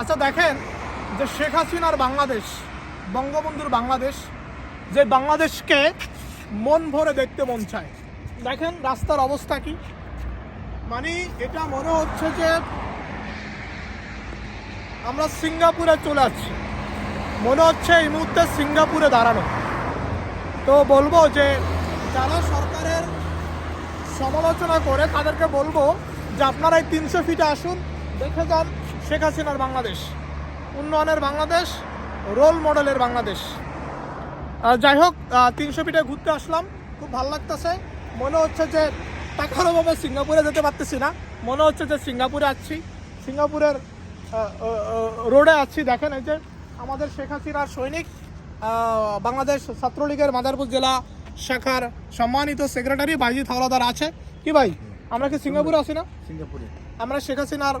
আচ্ছা দেখেন যে শেখ হাসিনার বাংলাদেশ, বঙ্গবন্ধুর বাংলাদেশ, যে বাংলাদেশকে মন ভরে দেখতে মন চায়। দেখেন রাস্তার অবস্থা কি। মানে এটা মনে হচ্ছে যে আমরা সিঙ্গাপুরে চলে আসছি। মনে হচ্ছে এই মুহূর্তে সিঙ্গাপুরে দাঁড়ানো। তো বলব যে যারা সরকারের সমালোচনা করে তাদেরকে বলব যে আপনারা এই তিনশো ফিটে আসুন, দেখে যান শেখ হাসিনার বাংলাদেশ উন্নয়নের বাংলাদেশ রোল মডেলের বাংলাদেশ। যাই হোক তিনশো ফিটে ঘুরতে আসলাম খুব ভালো লাগতেছে। মনে হচ্ছে যে টাকার অভাবে সিঙ্গাপুরে যেতে পারতেছি না। মনে হচ্ছে যে সিঙ্গাপুরে আছি। সিঙ্গাপুরের রোডে আছি। দেখেন এই যে আমাদের শেখ হাসিনার সৈনিক বাংলাদেশ ছাত্রলীগের মাদারপুর জেলা শাখার সম্মানিত সেক্রেটারি বাইজিৎ হাওলাদার আছে। কি ভাই আমরা কি সিঙ্গাপুরে আছি না? সিঙ্গাপুরে। আমরা শেখ হাসিনার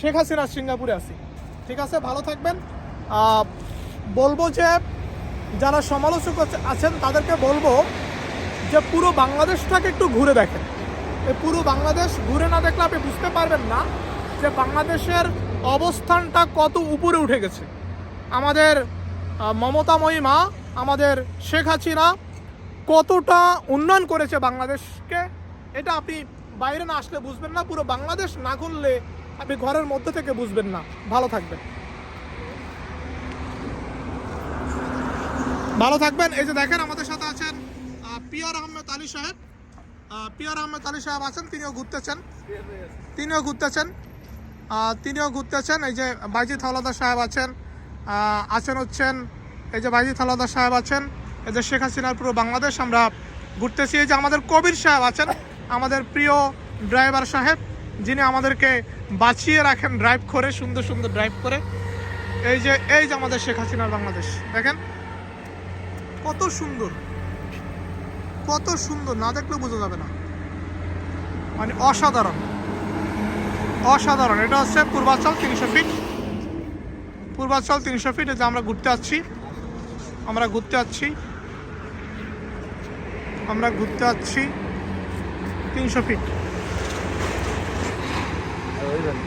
শেখ হাসিনা সিঙ্গাপুরে আছি। ঠিক আছে? ভালো থাকবেন। বলব যে, যারা সমালোচক আছেন, তাদেরকে বলব যে, পুরো বাংলাদেশটাকে একটু ঘুরে দেখেন। এই পুরো বাংলাদেশ ঘুরে না দেখলে আপনি বুঝতে পারবেন না যে, বাংলাদেশের অবস্থানটা কত উপরে উঠে গেছে। আমাদের মমতাময়ী মা আমাদের শেখ হাসিনা কতটা উন্নয়ন করেছে বাংলাদেশকে, এটা আপনি বাইরে না আসলে বুঝবেন না। পুরো বাংলাদেশ না ঘুরলে আপনি ঘরের মধ্যে থেকে বুঝবেন না। ভালো থাকবেন। ভালো থাকবেন। এই যে দেখেন আমাদের সাথে আছেন পিয়ার আহমেদ আলী সাহেব। পিয়ার আহমেদ আলী সাহেব আছেন, তিনিও ঘুরতেছেন। তিনিও ঘুরতেছেন। তিনিও ঘুরতেছেন। এই যে বাইজিৎ হাওলাদার সাহেব আছেন আছেন হচ্ছেন, এই যে বাইজিৎ হাওলাদার সাহেব আছেন, এই যে শেখ হাসিনার পুরো বাংলাদেশ আমরা ঘুরতেছি। এই যে আমাদের কবির সাহেব আছেন, আমাদের প্রিয় ড্রাইভার সাহেব, যিনি আমাদেরকে বাঁচিয়ে রাখেন ড্রাইভ করে, সুন্দর সুন্দর ড্রাইভ করে। এই যে এই যে আমাদের শেখ হাসিনার বাংলাদেশ, দেখেন? কত সুন্দর কত সুন্দর, না দেখলে বোঝা যাবে না। মানে অসাধারণ অসাধারণ। এটা হচ্ছে পূর্বাচল তিনশো ফিট পূর্বাচল তিনশো ফিট যে আমরা ঘুরতে যাচ্ছি আমরা ঘুরতে যাচ্ছি আমরা ঘুরতে যাচ্ছি তিনশো ফিট আর ওই জন্য